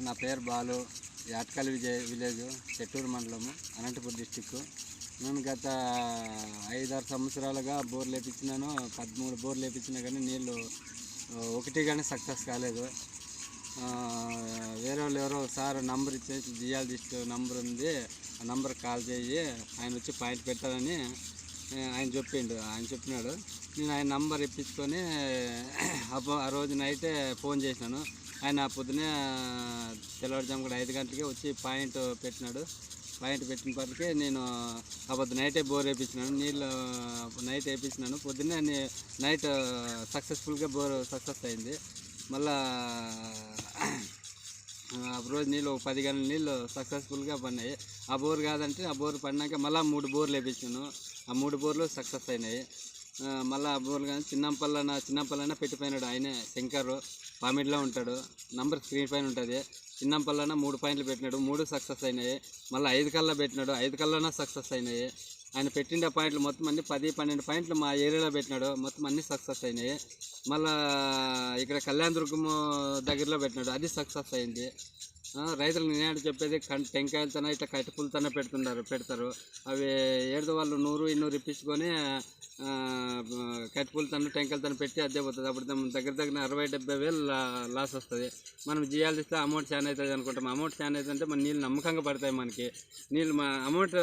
నా పేరు బాలు. యాట్కల్ విజయ్ విలేజ్ చెట్టూరు మండలము అనంతపురం డిస్టిక్ నేను గత ఐదారు సంవత్సరాలుగా బోర్లు వేపించినాను పదమూడు బోర్లు వేపించినా కానీ నీళ్ళు ఒకటి కానీ సక్సెస్ కాలేదు. వేరే వాళ్ళు ఎవరో సార్ నంబర్ ఇచ్చేసి జియాలజిస్ట్ నంబర్ ఉంది. ఆ నంబర్ కాల్ చేయి. ఆయన వచ్చి పాయింట్ పెట్టాలని ఆయన చెప్పిండు ఆయన చెప్పినాడు. నేను ఆయన నంబర్ ఇప్పించుకొని ఆ రోజు నైటే ఫోన్ చేసినాను ఆయన పొద్దునే తెల్లవారుజాము కూడా ఐదు గంటలకే వచ్చి పాయింట్ పెట్టినాడు. పాయింట్ పెట్టిన పట్టుకే నేను ఆ పొద్దు నైటే బోర్ వేయించినాను నీళ్ళు నైట్ వేయించినాను పొద్దున్నే నైట్ సక్సెస్ఫుల్గా బోర్ సక్సెస్ అయింది. మళ్ళా రోజు నీళ్ళు ఒక పది గంటల నీళ్ళు సక్సెస్ఫుల్గా పడినాయి. ఆ బోర్ కాదంటే ఆ బోర్ పడినాక మళ్ళీ మూడు బోర్లు వేపించాను. ఆ మూడు బోర్లు సక్సెస్ అయినాయి. మళ్ళీ ఆ బోర్లు కానీ చిన్నంపల్లన చిన్నంపల్లన పెట్టిపోయినాడు ఆయనే శంకరు. పామిడిలో ఉంటాడు. నంబర్ స్క్రీన్ పైన ఉంటుంది. చిన్నంపల్లన మూడు పాయింట్లు పెట్టినాడు. మూడు సక్సెస్ అయినాయి. మళ్ళీ ఐదు కల్లా పెట్టినాడు. ఐదు కళ్ళన సక్సెస్ అయినాయి. ఆయన పెట్టిన పాయింట్లు మొత్తం అన్ని పది పన్నెండు పాయింట్లు మా ఏరియాలో పెట్టినాడు. మొత్తం అన్ని సక్సెస్ అయినాయి. మళ్ళా ఇక్కడ కళ్యాణ దుర్గము దగ్గరలో పెట్టినాడు. అది సక్సెస్ అయింది. రైతులు నేను చెప్పేది కం టెంకాయలతోనే ఇట్లా కట్టుపులతోనే పెడుతున్నారు పెడతారు. అవి ఏడు వాళ్ళు నూరు ఇన్నూరు ఇప్పించుకొని కట్టుపులతో టెంకాయలతో పెట్టి అదే పోతుంది. అప్పుడు దగ్గర దగ్గర అరవై డెబ్బై వేలు లాస్ వస్తుంది. మనం జియాలిస్తే అమౌంట్ చాలా అవుతుంది అనుకుంటాం. అమౌంట్ చాలా అవుతుంది అంటే మన నీళ్ళు నమ్మకంగా పడతాయి మనకి. నీళ్ళు మా అమౌంట్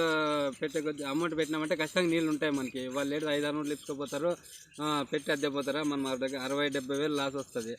పెట్టే కొద్ది అమౌంట్ పెట్టినామంటే ఖచ్చితంగా నీళ్ళు ఉంటాయి మనకి. వాళ్ళు ఏడు ఐదు ఆరు ఇచ్చుకోపోతారు పెట్టి అద్దె పోతారా? మనం దగ్గర అరవై డెబ్బై వేలు లాస్ వస్తుంది.